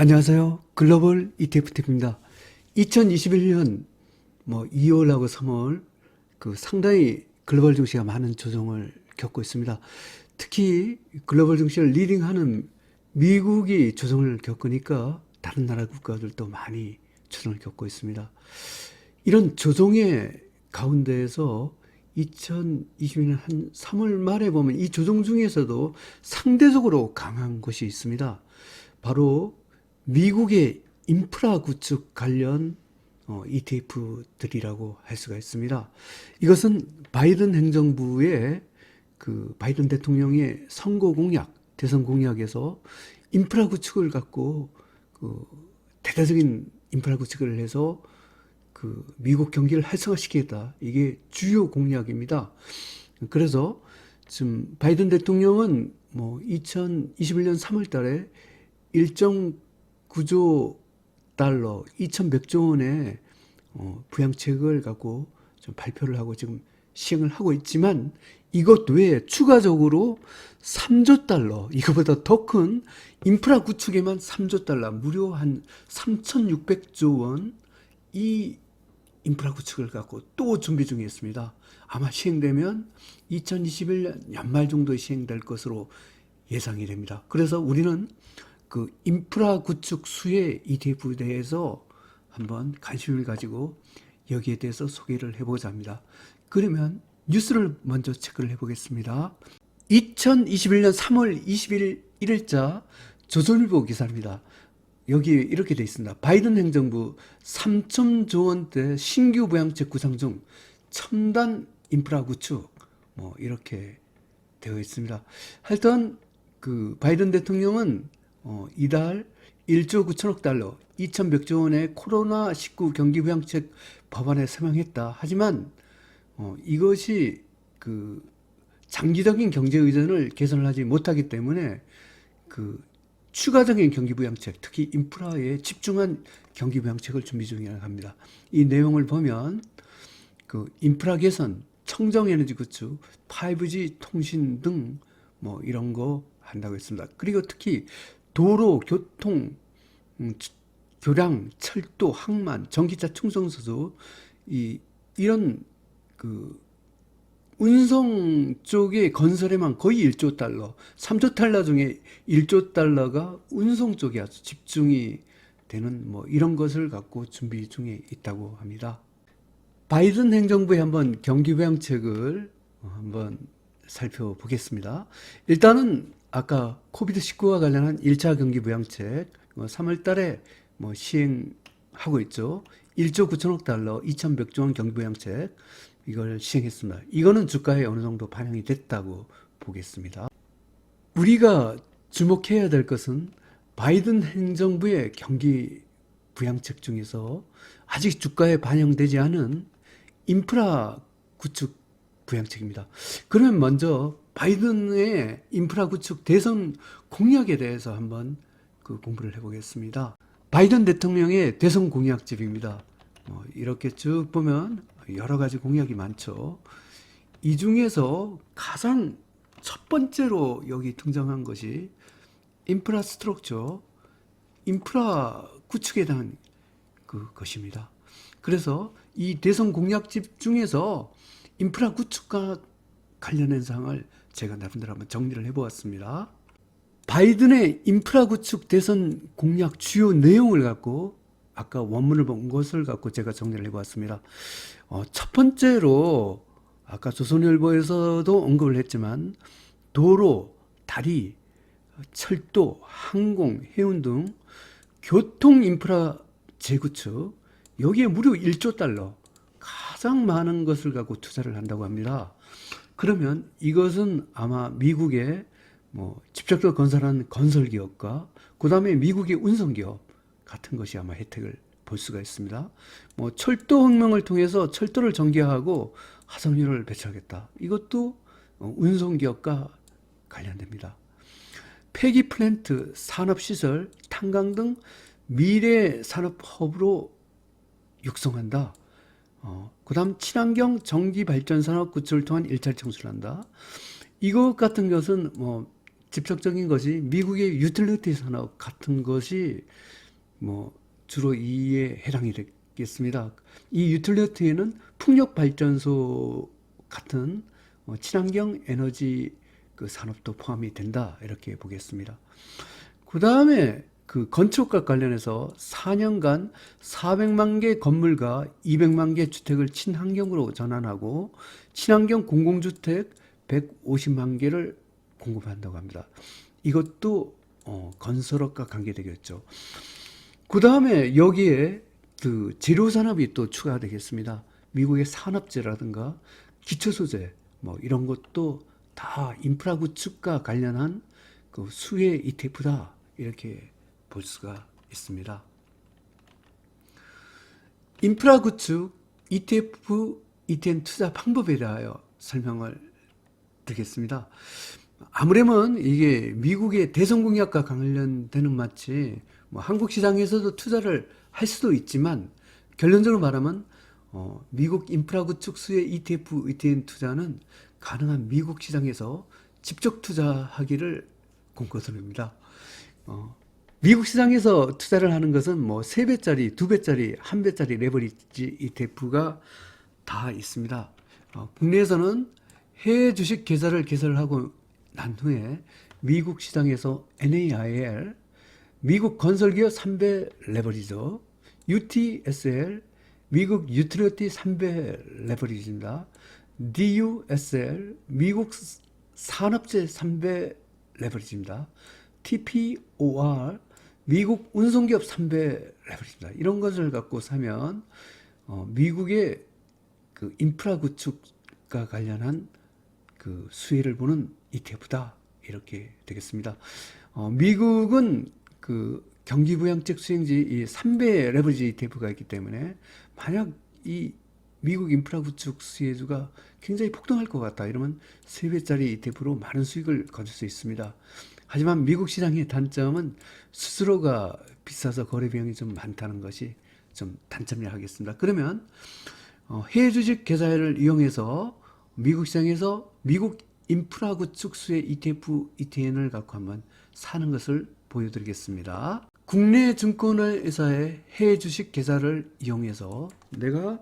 안녕하세요. 글로벌 ETF TV입니다. 2021년 뭐 2월하고 3월 그 상당히 글로벌 증시가 많은 조정을 겪고 있습니다. 특히 글로벌 증시를 리딩하는 미국이 조정을 겪으니까 다른 나라 국가들도 많이 조정을 겪고 있습니다. 이런 조정의 가운데에서 2022년 한 3월 말에 보면 이 조정 중에서도 상대적으로 강한 것이 있습니다. 바로 미국의 인프라 구축 관련 어, ETF들이라고 할 수가 있습니다. 이것은 바이든 행정부의 그 바이든 대통령의 선거 공약, 대선 공약에서 인프라 구축을 갖고 그 대대적인 인프라 구축을 해서 그 미국 경기를 활성화시키겠다. 이게 주요 공약입니다. 그래서 지금 바이든 대통령은 뭐 2021년 3월 달에 1.9조 달러, 2,100조 원의 어, 부양책을 갖고 좀 발표를 하고 지금 시행을 하고 있지만 이것 외에 추가적으로 3조 달러, 이거보다 더 큰 인프라 구축에만 3조 달러, 무려 한 3,600조 원 이 인프라 구축을 갖고 또 준비 중에 있습니다. 아마 시행되면 2021년 연말 정도에 시행될 것으로 예상이 됩니다. 그래서 우리는 그 인프라 구축 수혜 ETF에 대해서 한번 관심을 가지고 여기에 대해서 소개를 해보고자 합니다. 그러면 뉴스를 먼저 체크를 해보겠습니다. 2021년 3월 21일 1일자 조선일보 기사입니다. 여기 이렇게 돼 있습니다. 바이든 행정부 3천조 원대 신규 부양책 구상 중 첨단 인프라 구축 뭐 이렇게 되어 있습니다. 하여튼 그 바이든 대통령은 어, 이달 1조 9천억 달러, 2,100조 원의 코로나19 경기 부양책 법안에 서명했다. 하지만 어, 이것이 그 장기적인 경제 의존을 개선을 하지 못하기 때문에 그 추가적인 경기 부양책, 특히 인프라에 집중한 경기 부양책을 준비 중이라고 합니다. 이 내용을 보면 그 인프라 개선, 청정 에너지 구축, 5G 통신 등 뭐 이런 거 한다고 했습니다. 그리고 특히 도로, 교통, 음, 치- 교량, 철도, 항만, 전기차 충성소수 이 이런 그 운송 쪽의 건설에만 거의 1조 달러, 3조 달러 중에 1조 달러가 운송 쪽에 아주 집중이 되는 뭐 이런 것을 갖고 준비 중에 있다고 합니다. 바이든 행정부의 한번 경기 부양책을 한번 살펴보겠습니다. 일단은 아까 코비드 19와 관련한 1차 경기 부양책 3월 달에 뭐 시행하고 있죠. 1조 9천억 달러, 2,100조 원 경기 부양책 이걸 시행했습니다. 이거는 주가에 어느 정도 반영이 됐다고 보겠습니다. 우리가 주목해야 될 것은 바이든 행정부의 경기 부양책 중에서 아직 주가에 반영되지 않은 인프라 구축 부양책입니다. 그러면 먼저 바이든의 인프라 구축 대선 공약에 대해서 한번 그 공부를 해보겠습니다. 바이든 대통령의 대선 공약집입니다. 어, 이렇게 쭉 보면 여러 가지 공약이 많죠. 이 중에서 가장 첫 번째로 여기 등장한 것이 인프라 스트럭처, 인프라 구축에 대한 그 것입니다. 그래서 이 대선 공약집 중에서 인프라 구축과 관련된 사항을 제가 나름대로 한번 정리를 해보았습니다. 바이든의 인프라 구축 대선 공약 주요 내용을 갖고 아까 원문을 본 것을 갖고 제가 정리를 해보았습니다. 어, 첫 번째로 아까 조선일보에서도 언급을 했지만 도로, 다리, 철도, 항공, 해운 등 교통 인프라 재구축 여기에 무려 1조 달러 가장 많은 것을 갖고 투자를 한다고 합니다. 그러면 이것은 아마 미국의 뭐 직접적으로 건설한 건설 기업과 그 다음에 미국의 운송 기업 같은 것이 아마 혜택을 볼 수가 있습니다. 뭐 철도 혁명을 통해서 철도를 전개하고 화석연료를 배출하겠다. 이것도 어, 운송 기업과 관련됩니다. 폐기 플랜트, 산업 시설, 탄광 등 미래 산업 허브로 육성한다. 어, 그 다음 친환경 전기 발전 산업 구축을 통한 일자리 창출을 한다. 이것 같은 것은 뭐 직접적인 것이 미국의 유틸리티 산업 같은 것이 뭐 주로 이에 해당이 되겠습니다. 이 유틸리티는 풍력 발전소 같은 어, 친환경 에너지 그 산업도 포함이 된다 이렇게 보겠습니다. 그 다음에 그 건축과 관련해서 4년간 400만 개 건물과 200만 개 주택을 친환경으로 전환하고 친환경 공공주택 150만 개를 공급한다고 합니다. 이것도 어, 건설업과 관계되겠죠. 그 다음에 여기에 그 재료 산업이 또 추가되겠습니다. 미국의 산업재라든가 기초 소재 뭐 이런 것도 다 인프라 구축과 관련한 그 수혜 ETF다 이렇게 볼 수가 있습니다. 인프라 구축 ETF, ETN 투자 방법에 대하여 설명을 드리겠습니다. 아무래면 이게 미국의 대선 공약과 관련되는 마치 뭐 한국 시장에서도 투자를 할 수도 있지만 결론적으로 말하면 어, 미국 인프라 구축 수혜 ETF, ETN 투자는 가능한 미국 시장에서 직접 투자하기를 공고드립니다. 어, 미국 시장에서 투자를 하는 것은 뭐 3배짜리, 2배짜리, 1배짜리 레버리지 ETF가 다 있습니다. 어, 국내에서는 해외 주식 계좌를 개설하고 난 후에 미국 시장에서 NAIL, 미국 건설기업 3배 레버리죠. UTSL, 미국 유틸리티 3배 레버리지입니다. DUSL, 미국 산업재 3배 레버리지입니다. TPOR, 미국 운송기업 3배 레버리지입니다. 이런 것을 갖고 사면 어, 미국의 그 인프라 구축과 관련한 그 수혜를 보는 ETF다 이렇게 되겠습니다. 어, 미국은 그 경기부양책 수행지 이 3배 레버리지 ETF가 있기 때문에 만약 이 미국 인프라 구축 수혜주가 굉장히 폭등할 것 같다 이러면 3배짜리 ETF로 많은 수익을 거둘 수 있습니다. 하지만 미국 시장의 단점은 스스로가 비싸서 거래 비용이 좀 많다는 것이 좀 단점이라 하겠습니다. 그러면 어, 해외 주식 계좌를 이용해서 미국 시장에서 미국 인프라 구축 수혜 ETF, ETN을 갖고 한번 사는 것을 보여드리겠습니다. 국내 증권회사의 해외 주식 계좌를 이용해서 내가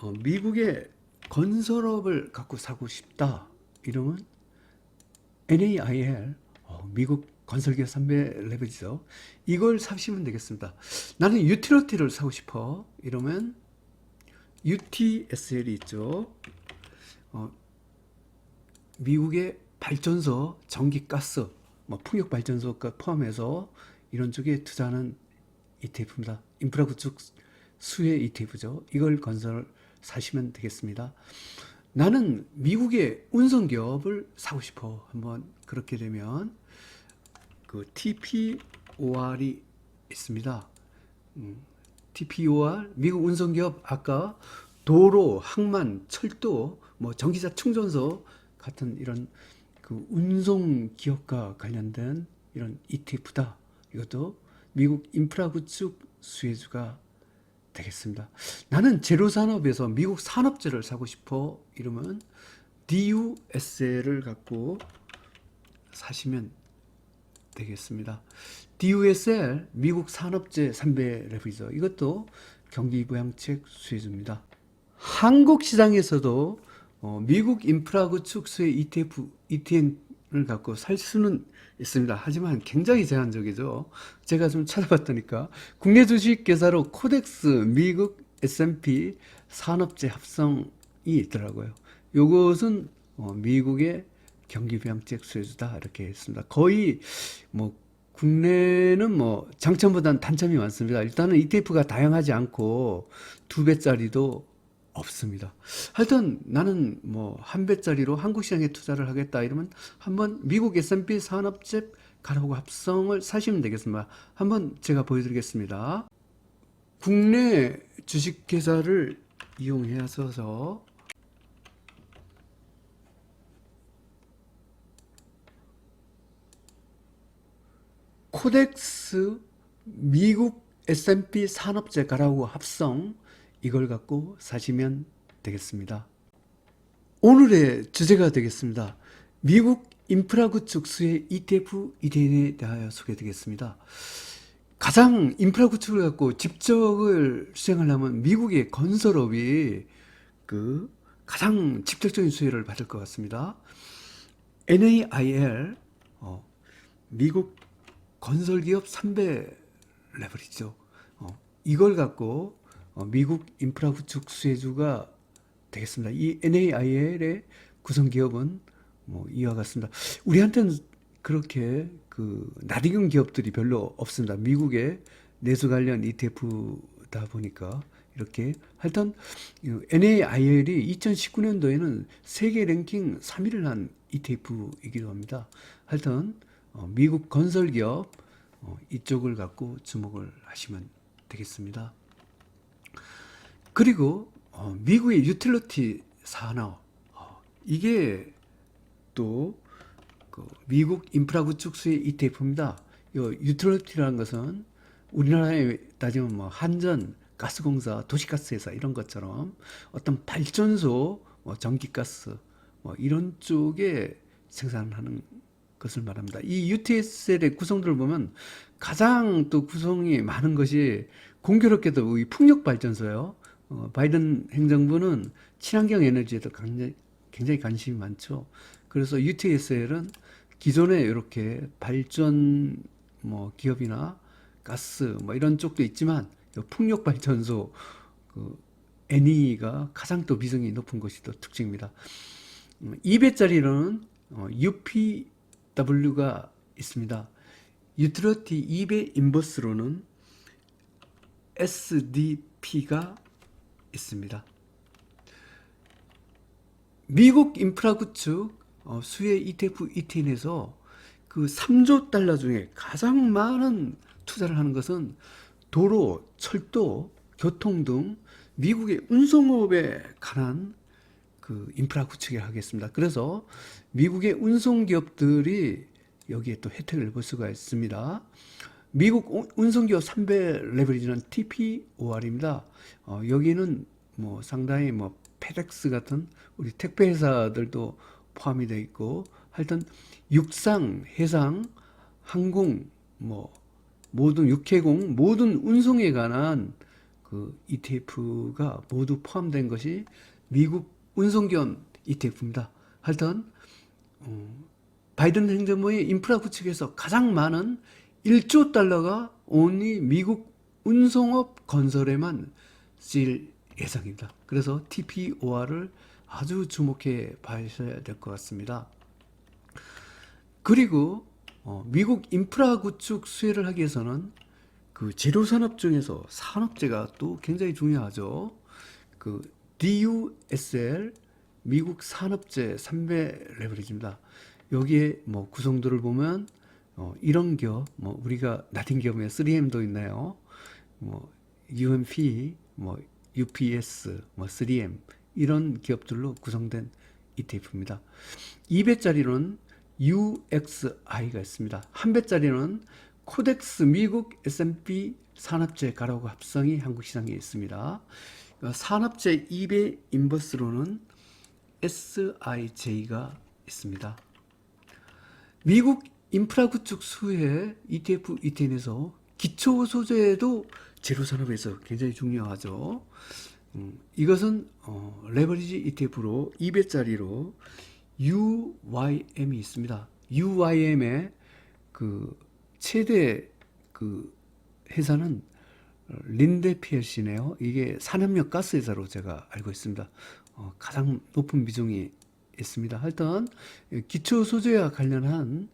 어, 미국의 건설업을 갖고 사고 싶다. 이러면 NAIL, 어, 미국 건설기업 3배 레벨이죠. 이걸 사시면 되겠습니다. 나는 유틸리티를 사고 싶어. 이러면 UTSL이 있죠. 어, 미국의 발전소, 전기, 가스, 뭐 풍력 발전소가 포함해서 이런 쪽에 투자하는 ETF입니다. 인프라 구축 수혜 ETF죠. 이걸 건설 사시면 되겠습니다. 나는 미국의 운송 기업을 사고 싶어. 한번 그렇게 되면 그 TPOR이 있습니다. 음, TPOR 미국 운송 기업 아까 도로, 항만, 철도, 뭐 전기차 충전소 같은 이런 그 운송 기업과 관련된 이런 ETF다. 이것도 미국 인프라 구축 수혜주가 되겠습니다. 나는 제로 산업에서 미국 산업재를 사고 싶어 이러면 DUSL을 갖고 사시면 되겠습니다. DUSL 미국 산업재 3배 레버리죠. 이것도 경기 부양책 수혜주입니다. 한국 시장에서도 어, 미국 인프라 구축 수혜 ETF, ETN을 갖고 살 수는 있습니다. 하지만 굉장히 제한적이죠. 제가 좀 찾아봤더니까 국내 주식 계좌로 코덱스 미국 S&P 산업재 합성이 있더라고요. 요것은 어, 미국의 경기부양책 수혜주다 이렇게 했습니다. 거의 뭐 국내는 뭐 장점보다는 단점이 많습니다. 일단은 ETF가 다양하지 않고 두 배짜리도 없습니다. 하여튼 나는 뭐 한 배짜리로 한국 시장에 투자를 하겠다 이러면 한번 미국 S&P 산업재 가라고 합성을 사시면 되겠습니다. 한번 제가 보여드리겠습니다. 국내 주식회사를 이용해서 코덱스 미국 S&P 산업재 가라고 합성 이걸 갖고 사시면 되겠습니다. 오늘의 주제가 되겠습니다. 미국 인프라 구축 수혜 ETF ETN에 대하여 소개드리겠습니다. 가장 인프라 구축을 갖고 집적을 수행하려면 미국의 건설업이 그 가장 직접적인 수혜를 받을 것 같습니다. NAIL 어, 미국 건설기업 3배 레버리죠. 어, 이걸 갖고 어, 미국 인프라 구축 수혜주가 되겠습니다. 이 NAIL의 구성 기업은 뭐 이와 같습니다. 우리한테는 그렇게 그 나디경 기업들이 별로 없습니다. 미국의 내수 관련 ETF다 보니까 이렇게 하여튼 NAIL이 2019년도에는 세계 랭킹 3위를 한 ETF이기도 합니다. 하여튼 어, 미국 건설 기업 어, 이쪽을 갖고 주목을 하시면 되겠습니다. 그리고 어, 미국의 유틸리티 산업 어, 이게 또그 미국 인프라 구축 수혜 ETF입니다. 이 유틸리티라는 것은 우리나라에 따지면 뭐 한전, 가스공사, 도시가스 회사 이런 것처럼 어떤 발전소, 뭐 전기가스 뭐 이런 쪽에 생산하는 것을 말합니다. 이 UTSL의 구성들을 보면 가장 또 구성이 많은 것이 공교롭게도 이 풍력 발전소예요. 어, 바이든 행정부는 친환경 에너지에도 굉장히, 굉장히 관심이 많죠. 그래서 UTSL은 기존에 이렇게 발전 뭐 기업이나 가스 뭐 이런 쪽도 있지만 이 풍력 발전소 그 NE가 가장 또 비중이 높은 것이 또 특징입니다. 2배짜리로는 어, UPW가 있습니다. 유틸리티 2배 인버스로는 SDP가 있습니다. 미국 인프라 구축 어, 수혜 ETF ETN에서 그 3조 달러 중에 가장 많은 투자를 하는 것은 도로, 철도, 교통 등 미국의 운송업에 관한 그 인프라 구축에 하겠습니다. 그래서 미국의 운송 기업들이 여기에 또 혜택을 볼 수가 있습니다. 미국 운- 운송기업 3배 레버리지는 TPOR입니다. 어, 여기는 뭐 상당히 뭐 페덱스 같은 우리 택배 회사들도 포함이 되어 있고 하여튼 육상, 해상, 항공 뭐 모든 육해공 모든 운송에 관한 그 ETF가 모두 포함된 것이 미국 운송기업 ETF입니다. 하여튼 어, 바이든 행정부의 인프라 구축에서 가장 많은 1조 달러가 온리 미국 운송업 건설에만 쓰일 예상입니다. 그래서 TPOR을 아주 주목해 봐셔야 될 것 같습니다. 그리고 어, 미국 인프라 구축 수혜를 하기 위해서는 그 재료 산업 중에서 산업재가 또 굉장히 중요하죠. 그 DUSL 미국 산업재 3배 레버리지입니다. 여기에 뭐 구성들을 보면 어, 이런 기업, 뭐 우리가 나틴 기업에 3M도 있나요? 뭐 UMP, 뭐 UPS, 뭐 3M 이런 기업들로 구성된 ETF입니다. 2배짜리는 UXI가 있습니다. 한 배짜리는 코덱스 미국 S&P 산업재 가로고 합성이 한국 시장에 있습니다. 어, 산업재 2배 인버스로는 SIJ가 있습니다. 미국 인프라 구축 수혜 ETF ETN에서 기초 소재도 제로 산업에서 굉장히 중요하죠. 음, 이것은 어, 레버리지 ETF로 2배짜리로 UYM이 있습니다. UYM의 그 최대 그 회사는 린데 PLC네요. 이게 산업용 가스 회사로 제가 알고 있습니다. 어, 가장 높은 비중이 있습니다. 하여튼 기초 소재와 관련한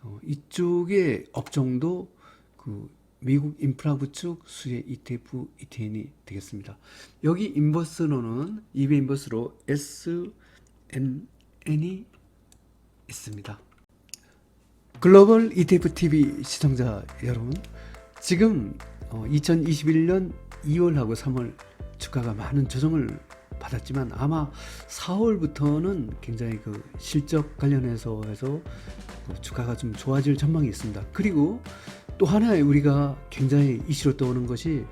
어, 이쪽의 업종도 그 미국 인프라 구축 수혜 ETF, ETN이 되겠습니다. 여기 인버스로는 이베 인버스로 SNN이 있습니다. 글로벌 ETF TV 시청자 여러분, 지금 어, 2021년 2월하고 3월 주가가 많은 조정을 받았지만 아마 4월부터는 굉장히 그 실적 관련해서 해서 그 주가가 좀 좋아질 전망이 있습니다. 그리고 또 하나의 우리가 굉장히 이슈로 떠오는 것이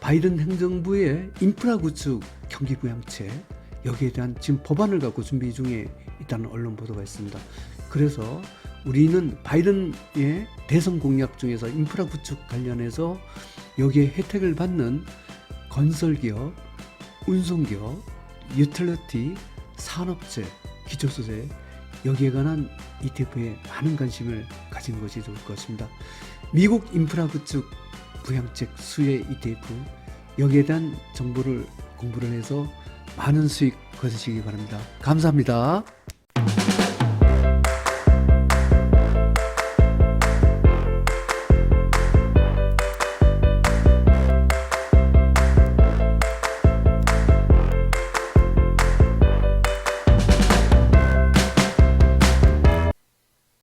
바이든 행정부의 인프라 구축 경기 부양책 여기에 대한 지금 법안을 갖고 준비 중에 있다는 언론 보도가 있습니다. 그래서 우리는 바이든의 대선 공약 중에서 인프라 구축 관련해서 여기에 혜택을 받는 건설 기업, 운송기업, 유틸리티, 산업체, 기초소재 여기에 관한 ETF에 많은 관심을 가진 것이 좋을 것 같습니다. 미국 인프라 구축 부양책 수혜 ETF 여기에 대한 정보를 공부를 해서 많은 수익 거두시기 바랍니다. 감사합니다.